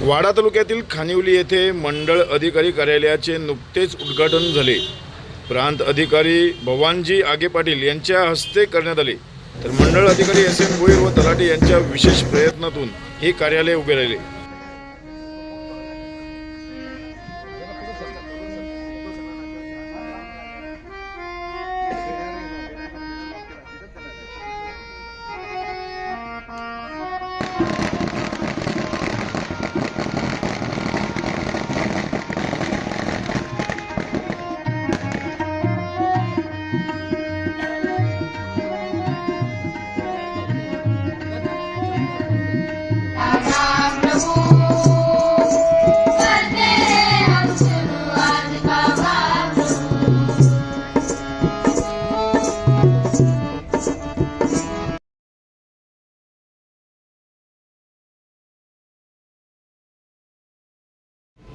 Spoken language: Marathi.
वाडा तालुक्यातील खानिवली येथे मंडळ अधिकारी कार्यालयाचे नुकतेच उद्घाटन झाले. प्रांत अधिकारी भवानजी आगे पाटील यांच्या हस्ते करण्यात आले. तर मंडळ अधिकारी एस एम भोईर व तलाठी यांच्या विशेष प्रयत्नातून हे कार्यालय उभे राहिले.